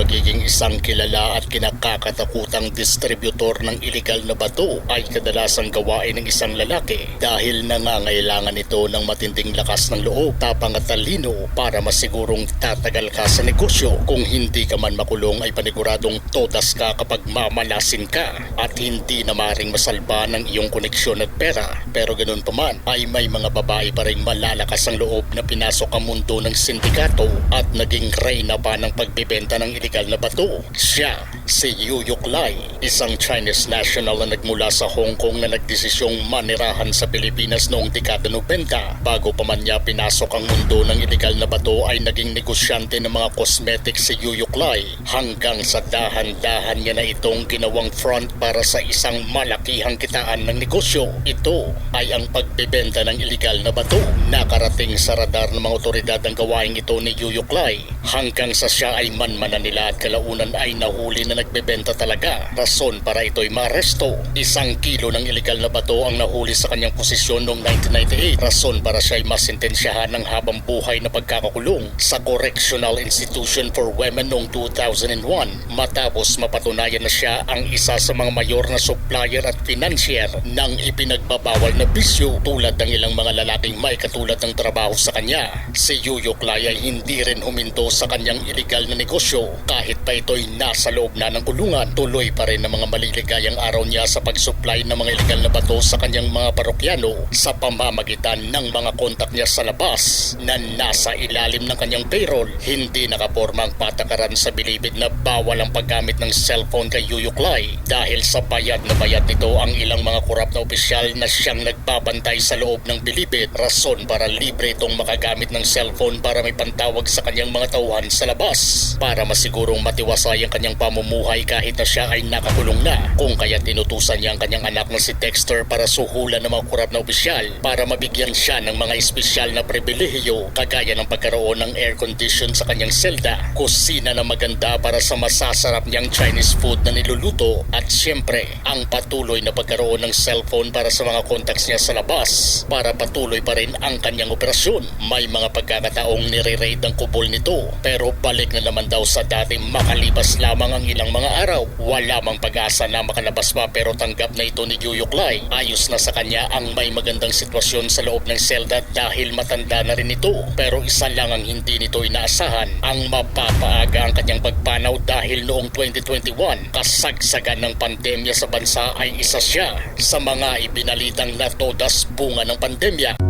Pagiging isang kilala at kinakakatakutang distributor ng iligal na bato ay kadalasang gawain ng isang lalaki dahil nangangailangan ito ng matinding lakas ng loob, tapang at talino para masigurong tatagal ka sa negosyo. Kung hindi ka man makulong ay paniguradong todas ka kapag mamalasin ka at hindi na maring masalba ng iyong koneksyon at pera. Pero ganun pa man ay may mga babae pa rin malalakas ang loob na pinasok ang mundo ng sindikato at naging reyna pa ng pagbibenta ng iligal na bato. Siya, si Yu Yuklay, isang Chinese national na nagmula sa Hong Kong na nagdesisyong manirahan sa Pilipinas noong dekada 90. Bago pa man niya pinasok ang mundo ng iligal na bato ay naging negosyante ng mga cosmetics si Yu Yuklay hanggang sa dahan-dahan niya na itong ginawang front para sa isang malakihang kitaan ng negosyo. Ito ay ang pagbebenta ng iligal na bato. Nakarating sa radar ng mga otoridad ang gawaing ito ni Yu Yuklay hanggang sa siya ay manmanan nila at kalaunan ay nahuli na nagbebenta talaga. Rason para ito'y maaresto. Isang kilo ng iligal na bato ang nahuli sa kanyang posisyon noong 1998. Rason para siya ay masintensyahan ng habang buhay na pagkakakulong sa Correctional Institution for Women noong 2001 matapos mapatunayan na siya ang isa sa mga mayor na supplier at financier ng ipinagbabawal na bisyo tulad ng ilang mga lalaking may katulad ng trabaho sa kanya. Si Yuyo Clay ay hindi rin huminto sa kanyang iligal na negosyo kahit pa ito'y nasa loob na ng kulungan. Tuloy pa rin ang mga maliligayang araw niya sa pag-supply ng mga iligal na bato sa kanyang mga parokyano sa pamamagitan ng mga kontak niya sa labas na nasa ilalim ng kanyang payroll. Hindi nakaporma ang patakaran sa bilibid na bawal ang paggamit ng cellphone kay Clay dahil sa bayad na bayad nito ang ilang mga kurap na opisyal na siyang nagbabantay sa loob ng bilibid. Rason para libre itong makagamit ng cellphone para may pantawag sa kanyang mga tauhan sa labas para masigurong matiwasay ang kanyang pamumuhay kahit na siya ay nakakulong na. Kung kaya tinutusan niya ang kanyang anak na si Dexter para suhulan ng mga kurap na opisyal para mabigyan siya ng mga espesyal na pribilehiyo kagaya ng pagkaroon ng air condition sa kanyang selda, kusina na maganda para sa masasarap niyang Chinese food na niluluto at siyempre ang patuloy na pagkaroon ng cellphone para sa mga contacts niya sa labas para patuloy pa rin ang kanyang operasyon. May mga pagkakataong nire-raid ang kubol nito pero balik na naman daw sa dati makalipas lamang ang ilang mga araw. Wala mang pag-asa na makalabas pa pero tanggap na ito ni Yuyuklay. Ayos na sa kanya ang may magandang sitwasyon sa loob ng selda dahil matanda na rin ito. Pero isa lang ang hindi nito inaasahan ang mapapaaga ang kanyang pagpanaw dahil noong 2021 kasagsagan ng pandemya sa bansa ay isa siya sa mga ibinalitang na bunga ng pandemya.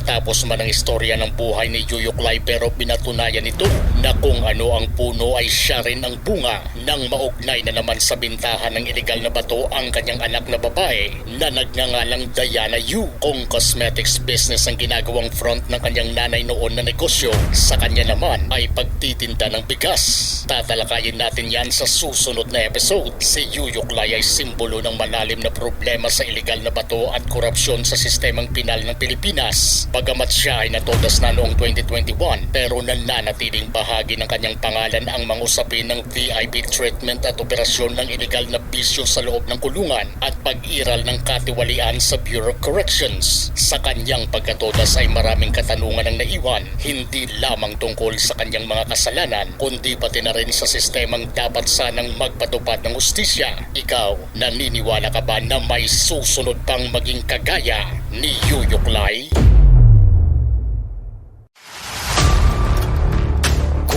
Natapos man ang istorya ng buhay ni Yuyuklay pero pinatunayan ito na kung ano ang puno ay siya rin ang bunga nang maugnay na naman sa bintahan ng iligal na bato ang kanyang anak na babae na nagngangalang Diana Yu. Kung cosmetics business ang ginagawang front ng kanyang nanay noon na negosyo, sa kanya naman ay pagtitinda ng bigas. Tatalakayin natin yan sa susunod na episode. Si Yuyuklay ay simbolo ng malalim na problema sa iligal na bato at korupsyon sa sistemang pinal ng Pilipinas. Bagamat siya ay natodas na noong 2021 pero nananatiling bahagi ng kanyang pangalan ang mga usapin ng VIP treatment at operasyon ng illegal na bisyo sa loob ng kulungan at pag-iral ng katiwalian sa Bureau of Corrections. Sa kanyang pagkatodas ay maraming katanungan ang naiwan, hindi lamang tungkol sa kanyang mga kasalanan, kundi pati na rin sa sistemang dapat sanang magpatupad ng ustisya. Ikaw, naniniwala ka ba na may susunod pang maging kagaya ni Yuyuklay?